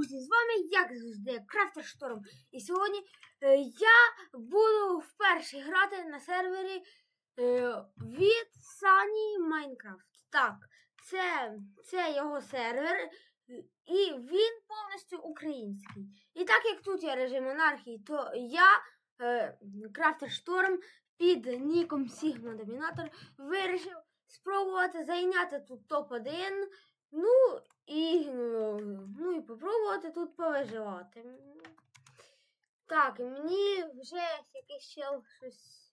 друзі! З вами, як завжди, Крафтер Шторм. І сьогодні е, я буду вперше грати на сервері е, від Sunny Minecraft. Так, це, це його сервер, і він повністю український. І так як тут є режим анархії, то я, е, Крафтер Шторм, під ніком Sigma Dominator вирішив спробувати зайняти тут топ-1. Ну, і, ну і попробувати тут повиживати. Так, мені вже якийсь чел щось.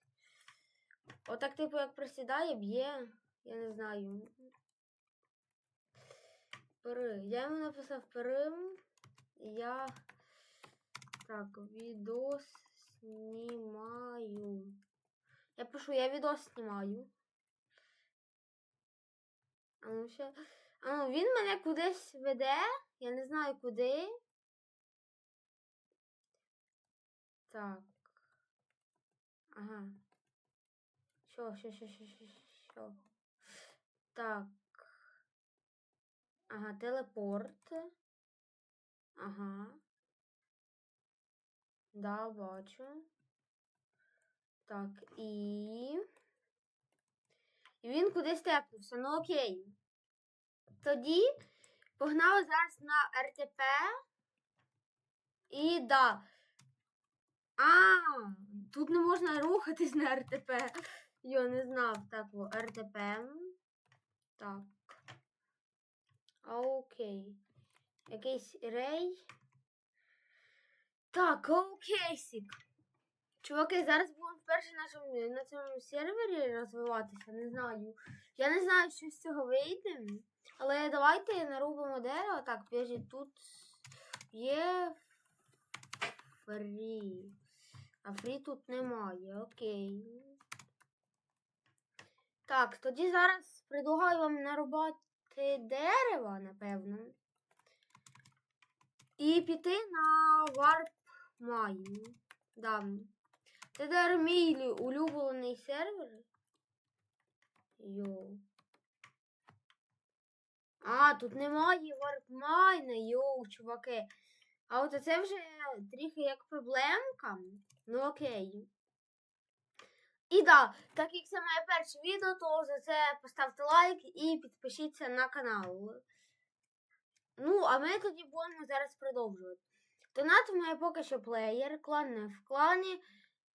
Отак, типу, як присідає, б'є. Я не знаю. Пери. Я йому написав Перим. Я. Так, відос знімаю. Я пишу, я відос знімаю. А ну ще. Він мене кудись веде. Я не знаю куди. Так. Ага. Що, що, що, що, що, що? Так. Ага, телепорт. Ага. Да, бачу. Так, і. І він кудись тепнувся. Ну окей. Тоді погнали зараз на РТП. І да. А, тут не можна рухатись на РТП. Я не знав. Так, о, РТП. Так. Окей. Якийсь рей. Так, окейсік. Чуваки, зараз будемо вперше на цьому, сервері розвиватися. Не знаю. Я не знаю, що з цього вийде. Але давайте нарубимо дерево. Так, підожди, тут є фрі. А фрі тут немає. Окей. Так, тоді зараз предлагаю вам нарубати дерево, напевно. І піти на варп Майн. Да. Це мій улюблений сервер. Йоу. А, тут немає варпмайна, йоу, чуваки. А от це вже трохи як проблемка. Ну окей. І да, так як це моє перше відео, то за це поставте лайк і підпишіться на канал. Ну, а ми тоді будемо зараз продовжувати. Донат мене поки що плеєр, клан не в клані,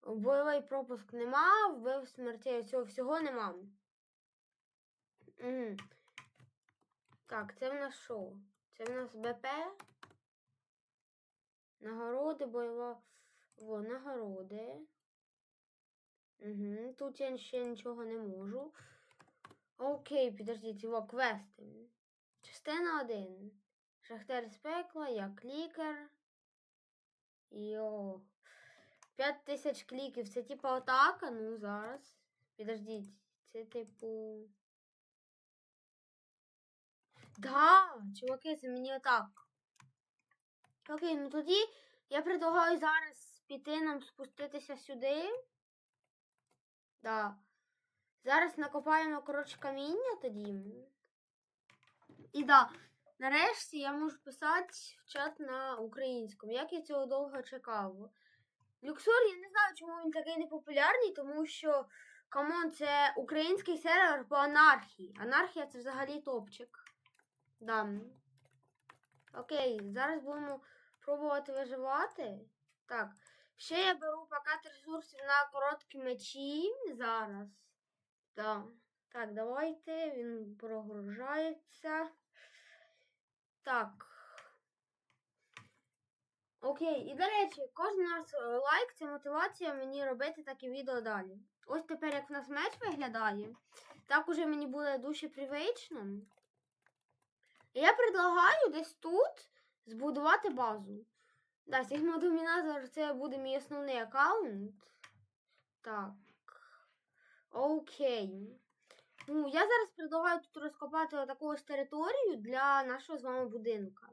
бойовий пропуск нема, вбив смерті цього всього нема. Угу. Так, це в нас що? Це в нас БП. Нагороди, бойова. Во, нагороди. Угу. Тут я ще нічого не можу. Окей, підождіть, його квести. Частина 1. Шахтер з пекла, я клікер. Йо. 5 тисяч кліків. Це типу атака. Ну, зараз. Підождіть. Це типу. Да, чуваки, це мені отак. Окей, ну тоді я предлагаю зараз піти нам спуститися сюди. Да. Зараз накопаємо, коротше, каміння тоді. І да, нарешті я можу писати в чат на українському. Як я цього довго чекав. Люксор, я не знаю, чому він такий непопулярний, тому що, камон, це український сервер по анархії. Анархія це взагалі топчик. Да. Окей, зараз будемо пробувати виживати. Так. Ще я беру пакет ресурсів на короткі мечі зараз. Да. Так, давайте. Він прогружається. Так. Окей, і до речі, кожен раз е, лайк це мотивація мені робити такі відео далі. Ось тепер, як в нас меч виглядає, так уже мені буде дуже привично. І я предлагаю десь тут збудувати базу. Да, Sigma Dominator це буде мій основний аккаунт. Так. Окей. Ну, я зараз предлагаю тут розкопати таку ось територію для нашого з вами будинка.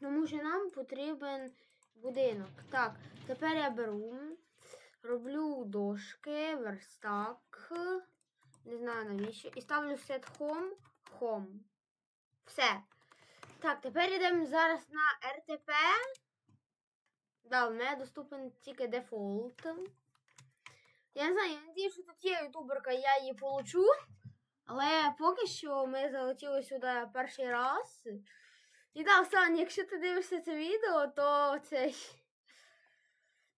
Тому що нам потрібен будинок. Так, тепер я беру, роблю дошки, верстак. Не знаю навіщо. І ставлю set home, home. Все. Так, тепер йдемо зараз на РТП. Да, в мене доступен тільки дефолт. Я не знаю, я надію, що тут є ютуберка, я її получу. Але поки що ми залетіли сюди перший раз. І да, Сан, якщо ти дивишся це відео, то цей.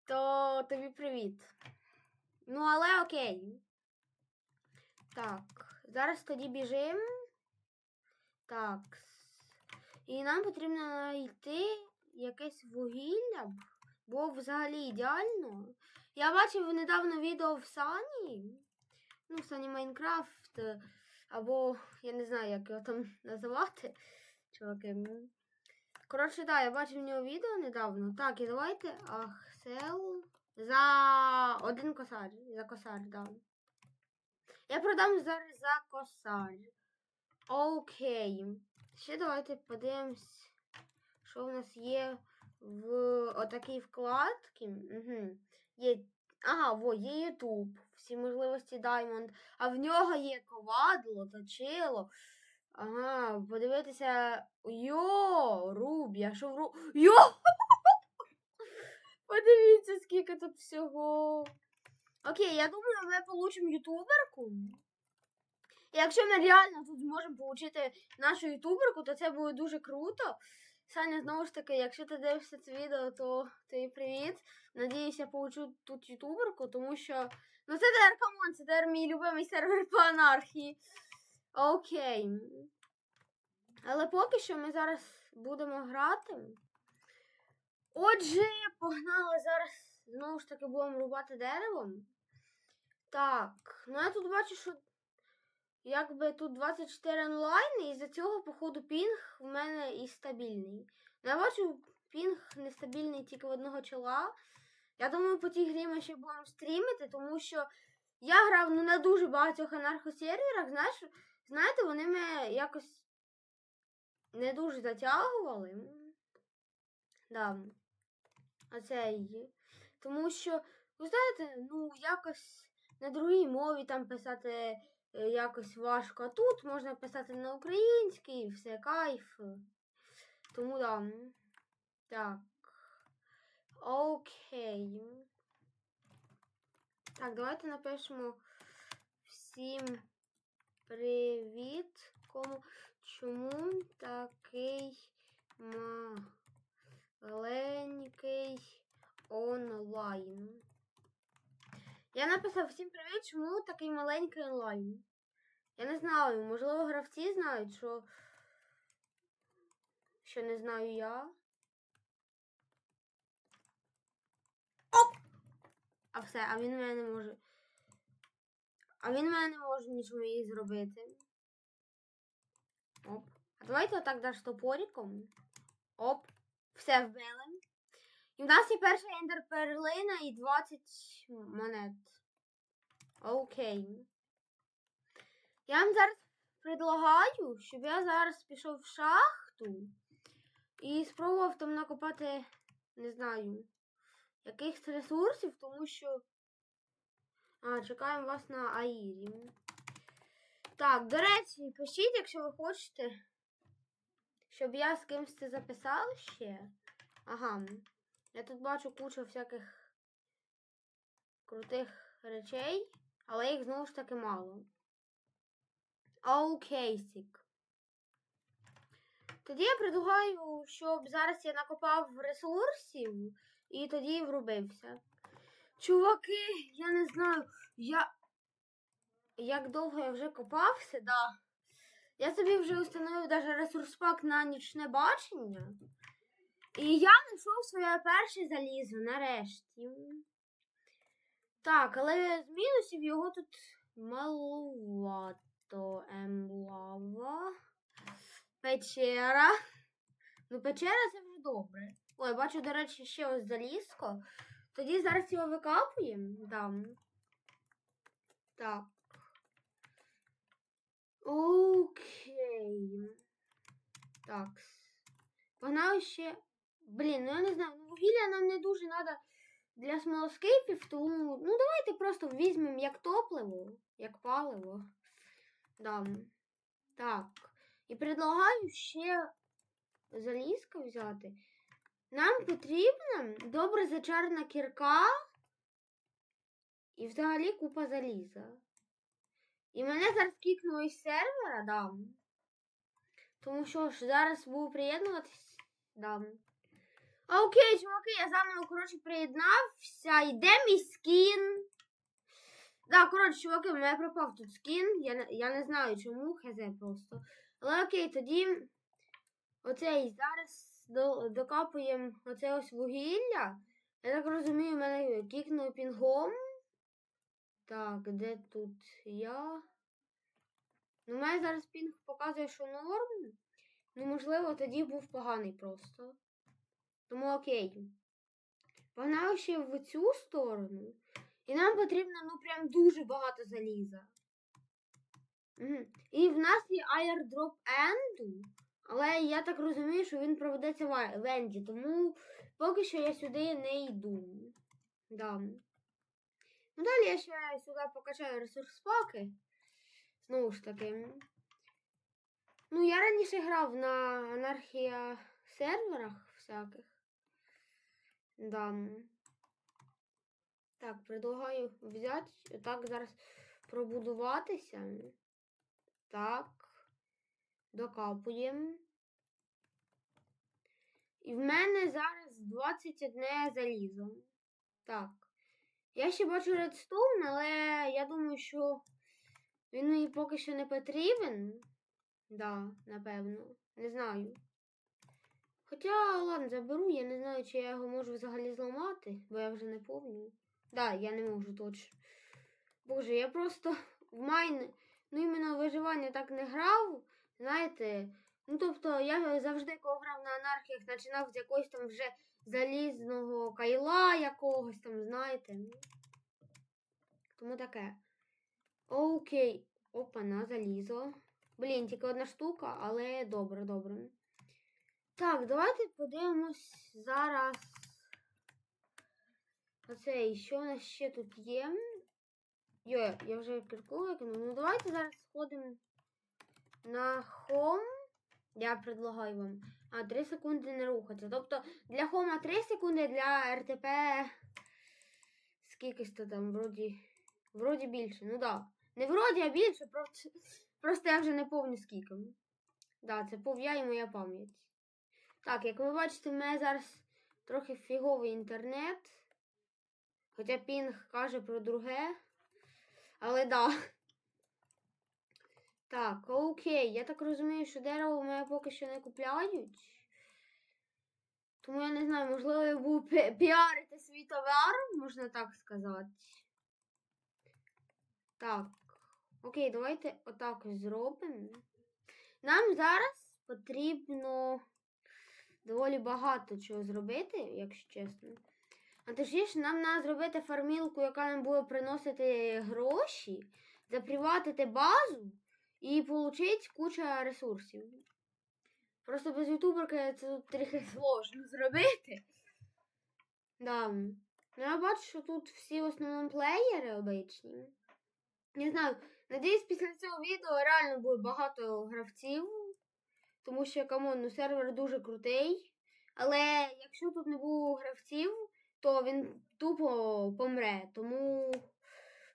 То тобі привіт. Ну, але окей. Так, зараз тоді біжимо. Так. І нам потрібно знайти якесь вугілля. б. Було б взагалі ідеально. Я бачив недавно відео в Сані. Ну, в Сані Майнкрафт. Або я не знаю, як його там називати. Чуваки. Коротше, так, я бачив в нього відео недавно. Так, і давайте Ахсел за один косар. За косар, да. Я продам зараз за косар. Окей. Ще давайте подивимось, що в нас є в отакій вкладці. Угу. Є. Ага, во, є YouTube. Всі можливості Diamond. А в нього є ковадло, точило. Ага, подивитися. Йо, Рубі, а що в Ру. Йо! Подивіться, скільки тут всього. Окей, я думаю, ми получимо ютуберку. І якщо ми реально тут зможемо отримати нашу ютуберку, то це буде дуже круто. Саня, знову ж таки, якщо ти дивишся це відео, то тобі привіт. Надіюсь, я получу тут ютуберку, тому що. Ну це тепер камон, це тепер мій любимий сервер по анархії. Окей. Але поки що ми зараз будемо грати. Отже, погнали зараз знову ж таки будемо рубати деревом. Так, ну я тут бачу, що якби тут 24 онлайн, і з-за цього, походу, пінг в мене і стабільний. Ну, я бачу, пінг нестабільний тільки в одного чола. Я думаю, по тій грі ми ще будемо стрімити, тому що я грав ну, на дуже багатьох анархосерверах, знаєш, знаєте, вони мене якось не дуже затягували. Да. Оцей. Тому що, ви знаєте, ну, якось на другій мові там писати якось важко. Тут можна писати на українській, все кайф. Тому да. Так. Окей. Так, давайте напишемо всім привіт. Кому чому такий маленький онлайн? Я написав всім привіт, чому такий маленький онлайн. Я не знаю, можливо, гравці знають, що. Що не знаю я. Оп! А все, а він мене не може. А він мене не може нічого їй зробити. Оп. А давайте отак даш топориком. Оп. Все вбили. І в нас є перша ендер перлина і 20 монет. Окей. Я вам зараз предлагаю, щоб я зараз пішов в шахту і спробував там накопати, не знаю, якихось ресурсів, тому що. А, чекаємо вас на Аїрі. Так, до речі, пишіть, якщо ви хочете, щоб я з кимось це записав ще. Ага. Я тут бачу кучу всяких крутих речей, але їх знову ж таки мало. Окейсік. Тоді я предлагаю, щоб зараз я накопав ресурсів і тоді врубився. Чуваки, я не знаю, я. Як довго я вже копався, да. Я собі вже установив даже ресурс пак на нічне бачення. І я знайшов своє перше залізо нарешті. Так, але з мінусів його тут малувато емблава. Печера. Ну, печера це вже добре. Ой, бачу, до речі, ще ось залізко. Тоді зараз його викапуємо. Дам. Так. Окей. Так. Погнали ще. Блін, ну я не знаю, ну вугілля нам не дуже треба для смолоскипів, тому ну давайте просто візьмемо як топливо, як паливо. Да. Так. І предлагаю ще залізка взяти. Нам потрібна добре зачарна кірка і взагалі купа заліза. І мене зараз кікнули із сервера, дам. Тому що ж, зараз буду приєднуватись. Дам. Окей, чуваки, я заново, коротше, приєднався. Йде мій скін. Да, коротше, чуваки, у мене пропав тут скін. Я, я не знаю чому, хз просто. Але окей, тоді оцей зараз до, докапуємо оце ось вугілля. Я так розумію, мене кікнув пінгом. Так, де тут я? Ну, у мене зараз пінг показує, що норм. Ну, можливо, тоді був поганий просто. Тому окей. Погнали ще в цю сторону. І нам потрібно, ну, прям дуже багато заліза. Угу. І в нас є airdrop Endu. Але я так розумію, що він проведеться в Енді, тому поки що я сюди не йду. Да. Ну, далі я ще сюди покачаю ресурс паки. Знову ж таки. Ну, я раніше грав на анархія серверах всяких. Да. Так, предлагаю взяти, так, зараз пробудуватися. Так. Докапуємо. І в мене зараз 21 залізо. Так. Я ще бачу редстоун, але я думаю, що він мені поки що не потрібен. Да, напевно. Не знаю. Хоча, ладно, заберу, я не знаю, чи я його можу взагалі зламати, бо я вже не пам'ятаю. Да, я не можу точно. Боже, я просто в майн, ну іменно виживання так не грав. Знаєте, ну тобто я завжди, коли грав на анархіях, починав з якогось там вже залізного кайла якогось там, знаєте. Тому таке. Окей. Опа, на залізо. Блін, тільки одна штука, але добре, добре. Так, давайте подивимось зараз. Оцей, що в нас ще тут є? Йо, я вже кірку викинув. Ну давайте зараз сходимо на хом. Я предлагаю вам. А, 3 секунди не рухатися. Тобто для хома 3 секунди, для РТП. Скільки то там, вроді. Вроді більше. Ну да. Не вроді, а більше, просто, просто я вже не помню скільки. Да, це пов'я і моя пам'ять. Так, як ви бачите, в мене зараз трохи фіговий інтернет. Хоча пінг каже про друге. Але да. Так, окей. Я так розумію, що дерево в мене поки що не купляють. Тому я не знаю, можливо, я буду пі- піарити свій товар, можна так сказати. Так. Окей, давайте отак зробимо. Нам зараз потрібно доволі багато чого зробити, якщо чесно. А точніше, нам треба зробити фармілку, яка нам буде приносити гроші, заприватити базу і отримати кучу ресурсів. Просто без ютуберки це тут трохи сложно зробити. Да. Ну, я бачу, що тут всі в основному плеєри обичні. Не знаю, надіюсь, після цього відео реально буде багато гравців. Тому що, камон, ну сервер дуже крутий. Але якщо тут не буде гравців, то він тупо помре. Тому,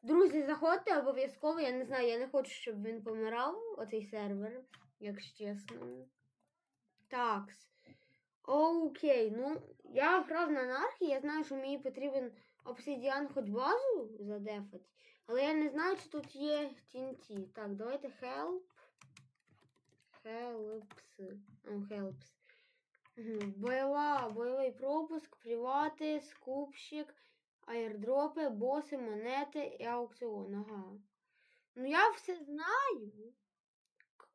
друзі, заходьте обов'язково. Я не знаю, я не хочу, щоб він помирав, оцей сервер, якщо чесно. Так. Окей, ну я грав на анархії, я знаю, що мені потрібен обсидіан хоч базу задефать. Але я не знаю, чи тут є TNT. Так, давайте help. Helps. Oh, helps. Бойова, бойовий пропуск, привати, скупщик, аірдропи, боси, монети і аукціон. Ага. Ну я все знаю.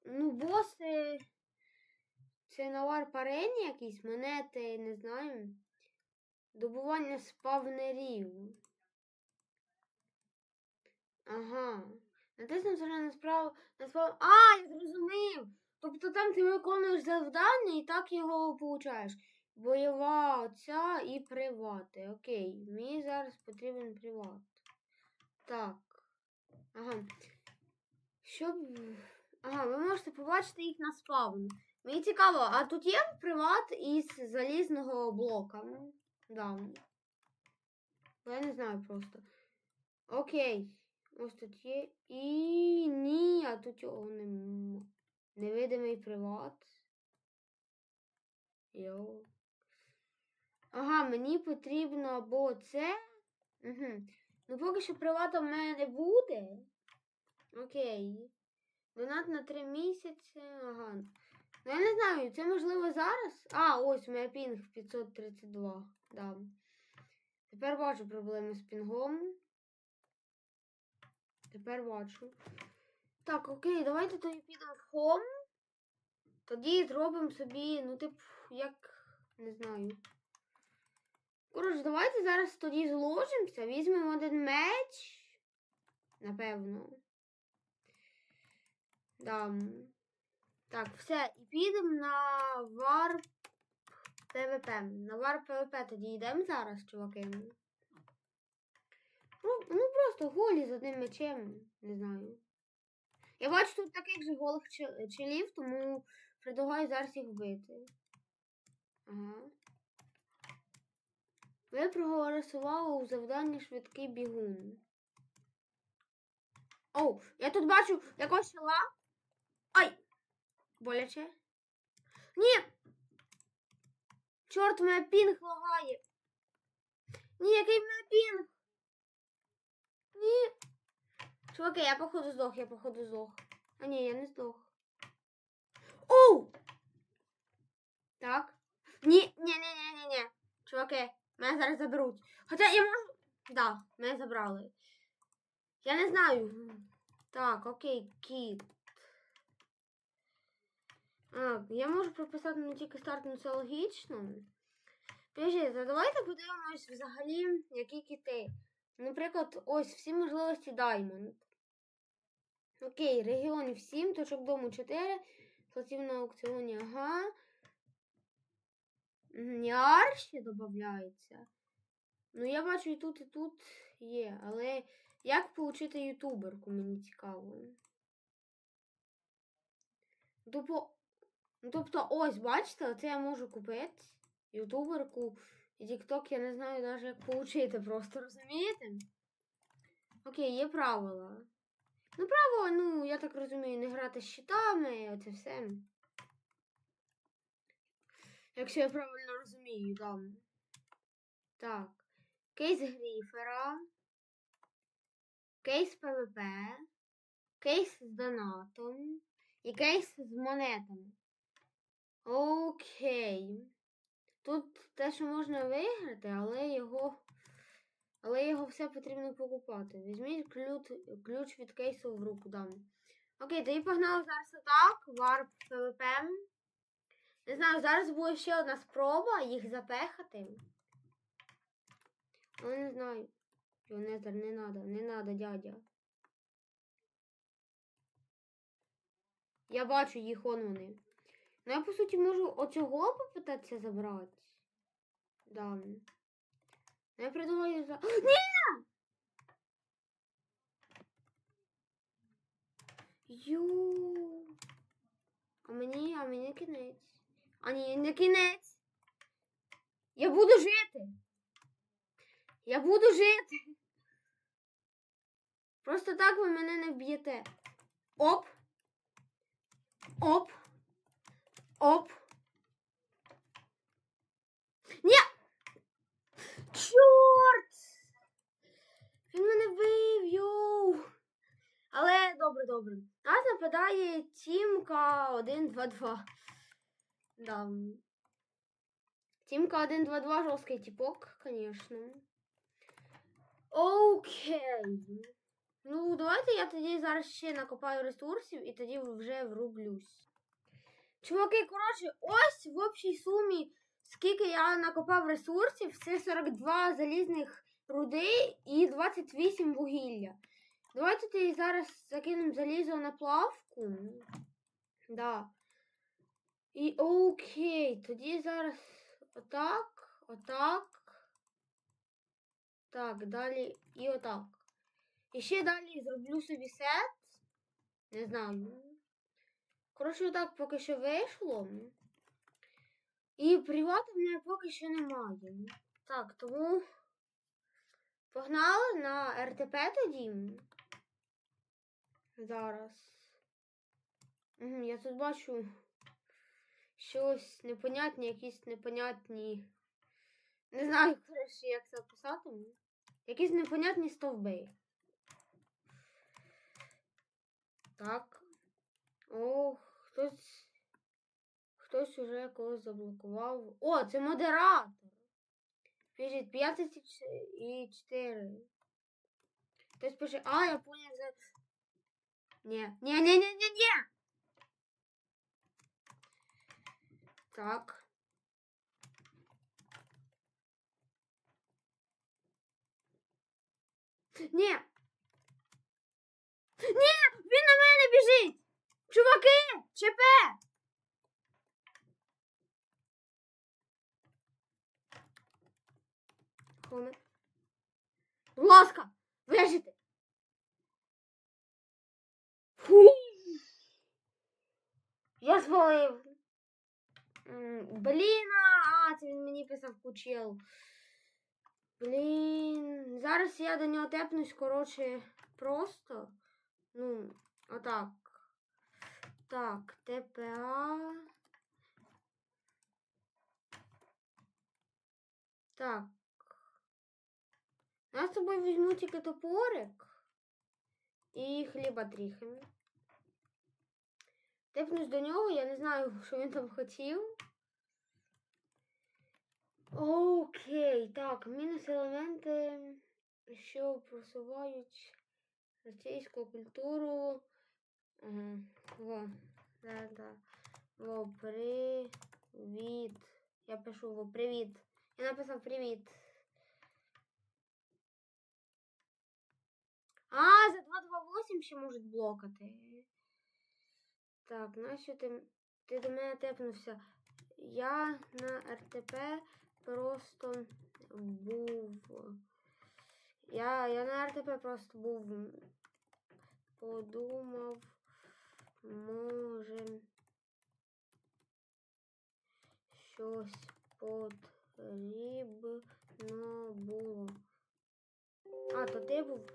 Ну, боси. Це навар парені якісь, монети, не знаю. Добування спавнерів. Ага. Натиснув зелену справу на справу. А, я зрозумів. Тобто там ти виконуєш завдання і так його получаєш. Бойова оця і привати. Окей. Мені зараз потрібен приват. Так. Ага. Щоб. Ага, ви можете побачити їх на спавн. Мені цікаво, а тут є приват із залізного блока? Да. Я не знаю просто. Окей. Ось тут є. І ні, а тут його нема. Невидимий приват. Йоу. Ага, мені потрібно або це. Угу. Ну поки що привата в мене не буде. Окей. Донат на 3 місяці. Ага. Ну я не знаю, це можливо зараз. А, ось у мене пінг 532. Да. Тепер бачу проблеми з пінгом. Тепер бачу. Так, окей, давайте тоді підемо в хом. Тоді зробимо собі, ну, тип, як. Не знаю. Коротше, давайте зараз тоді зложимося, візьмемо один меч. Напевно. Да. Так, все, і підемо на варп ПВП. На варп ПВП тоді йдемо зараз, чуваки. Ну, ну просто голі з одним мечем, не знаю. Я бачу тут таких же голих чел- челів, тому предлагаю зараз їх вбити. Ага. Ви проголосували у завданні швидкий бігун. Оу, я тут бачу якогось чола. Ай! Боляче. Ні! Чорт, мене пінг лагає. Ні, який мене пінг? Ні. Чуваки, я походу здох, я походу здох. А ні, я не здох. Оу! Так. Ні, ні, ні, ні, ні, ні. Чуваки, мене зараз заберуть. Хоча я можу. Да, мене забрали. Я не знаю. Так, окей, кіт. А, я можу прописати не тільки старт, ну це логічно. Підождіть, а давайте подивимось взагалі, які кіти. Наприклад, ось всі можливості Diamond. Окей, регіонів 7, точок дому 4, платів на аукціоні, ага. Няр ще додається. Ну, я бачу і тут, і тут є, але як отримати ютуберку, мені цікаво. Тобто, тобто, ось, бачите, оце я можу купити. Ютуберку і TikTok я не знаю навіть як отримати просто, розумієте? Окей, є правила. Ну, правила, ну, я так розумію, не грати з щитами, оце все. Якщо я правильно розумію, да. Так. Кейс Гріфера. Кейс ПВП. Кейс з донатом. І кейс з монетами. Окей. Тут те, що можна виграти, але його. Але його все потрібно покупати. Візьміть ключ, ключ від кейсу в руку дам. Окей, тоді погнали зараз атак, варп ПВП. Не знаю, зараз буде ще одна спроба їх запехати. Але не знаю. Йонезер, не надо, не надо, дядя. Я бачу їх он вони. Ну я по суті можу оцього попитатися забрати. Да. Я придумаю за. Ні! Ю. А мені, а мені кінець. А ні, не кінець. Я буду жити. Я буду жити. Просто так ви мене не вб'єте. Оп. Оп. Оп. Ні! Чорт! Він мене вбив! Але добре, добре. Нас нападає Тімка 1-2-2. Да. Тімка 1-2-2 жорсткий типок, конечно. Окей. Ну, давайте я тоді зараз ще накопаю ресурсів і тоді вже врублюсь. Чуваки, коротше, ось в общій сумі, скільки я накопав ресурсів, це 42 залізних руди і 28 вугілля. Давайте зараз закинемо залізо на плавку. Да. І окей, тоді зараз отак, отак. Так, далі і отак. І ще далі зроблю собі сет. Не знаю. Коротше, так поки що вийшло. І привату в мене поки що немає. Так, тому погнали на РТП тоді. Зараз. Я тут бачу щось непонятні, якісь непонятні. Не знаю, коротше, як це описати. Якісь непонятні стовби. Так. Ох, хтось. Хтось уже когось заблокував. О, це модератор. Пишіть 15 і 4. Хтось пише. А, я понял за. Ні. Ні, ні, ні, ні, ні. Так. Ні. Ні, він на мене біжить. Чуваки, ЧП. Коме. Будь ласка, вижити. Фу. Я звалив. Блін, а, це він мені писав кучел. Блін. Зараз я до нього тепнусь, коротше, просто. Ну, отак. Так, ТПА. Так. Я з собою візьму тільки топорик і хліба тріхи. Тепнусь до нього, я не знаю, що він там хотів. Окей, так, мінус елементи, що просувають російську культуру. Ага, во, да, да. Во, привіт. Я пишу во, привіт. Я написав привіт. А, за 228 ще можуть блокати. Так, нащо ти, ти до мене тепнувся? Я на РТП просто був. Я, я на РТП просто був. Подумав, може щось потрібно було. А, то ти був.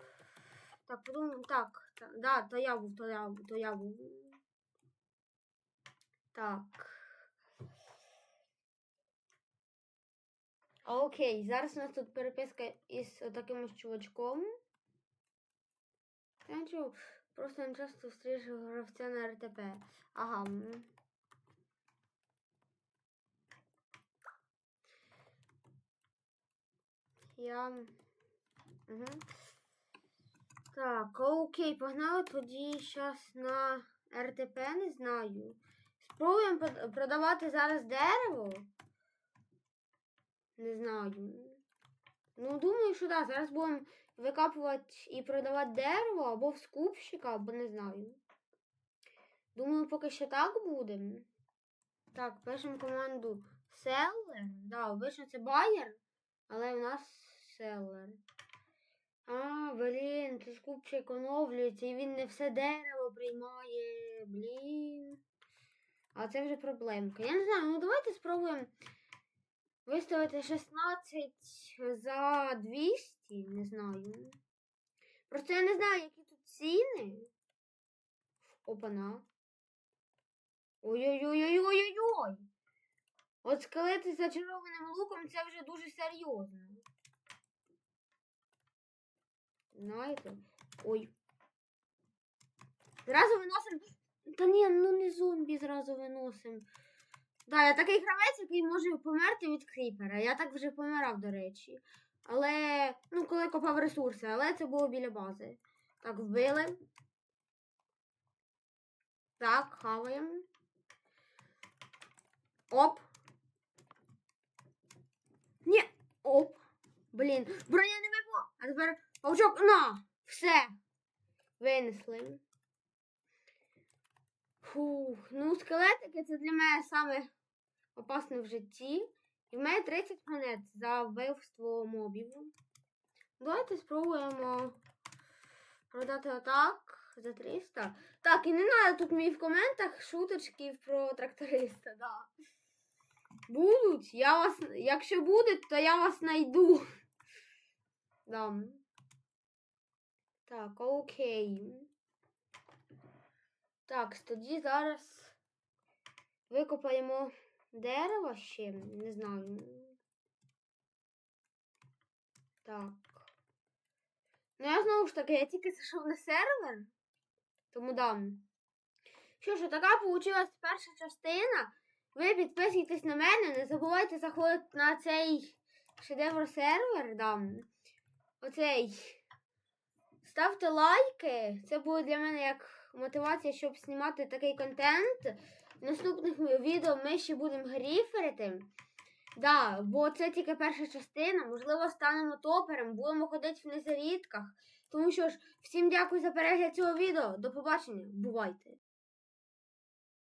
Так, подумав, так, та, да, то я був, то я, був, то я був. Так. Окей, зараз у нас тут переписка із таким чувачком. Я чув, просто не часто встрічав гравця на РТП. Ага. Я. Угу. Так, окей, погнали тоді зараз на РТП, не знаю. Спробуємо продавати зараз дерево. Не знаю. Ну, думаю, що так. Зараз будемо викапувати і продавати дерево або в скупщика, або не знаю. Думаю, поки що так буде. Так, пишемо команду seller. Да, обично це байер, але в нас seller. А, блін, це скупчик оновлюється і він не все дерево приймає. Блін. А це вже проблемка. Я не знаю, ну давайте спробуємо виставити 16 за 200, не знаю. Просто я не знаю, які тут ціни. Опана. Ой-ой-ой-ой-ой-ой-ой. От скелети з зачарованим луком це вже дуже серйозно. Знаєте? Ой. Зразу виносимо. Та ні, ну не зомбі зразу виносимо. Да, я такий гравець, який може померти від кріпера. Я так вже помирав, до речі. Але, ну, коли копав ресурси, але це було біля бази. Так, вбили. Так, хаваємо. Оп. Ні. Оп. Блін. Броня не випала. А тепер паучок. На! Все. Винесли. Фух. Ну, скелетики це для мене саме опасне в житті. І в мене 30 монет за вбивство мобів. Давайте спробуємо продати отак. за 300. Так, і не треба тут мені в коментах шуточки про тракториста, да. Будуть. Я вас, якщо буде, то я вас знайду. Да. Так, окей. Так, тоді зараз викопаємо дерево ще. Не знаю. Так. Ну, я знову ж таки, я тільки зайшов на сервер. Тому дам. Що ж, така вийшла перша частина. Ви підписуйтесь на мене, не забувайте заходити на цей шедевр сервер. Дам. Оцей. Ставте лайки. Це буде для мене як мотивація, щоб знімати такий контент. В наступних відео ми ще будемо гріферити. Да, бо це тільки перша частина. Можливо, станемо топером, будемо ходити в незарідках. Тому що ж, всім дякую за перегляд цього відео. До побачення. Бувайте!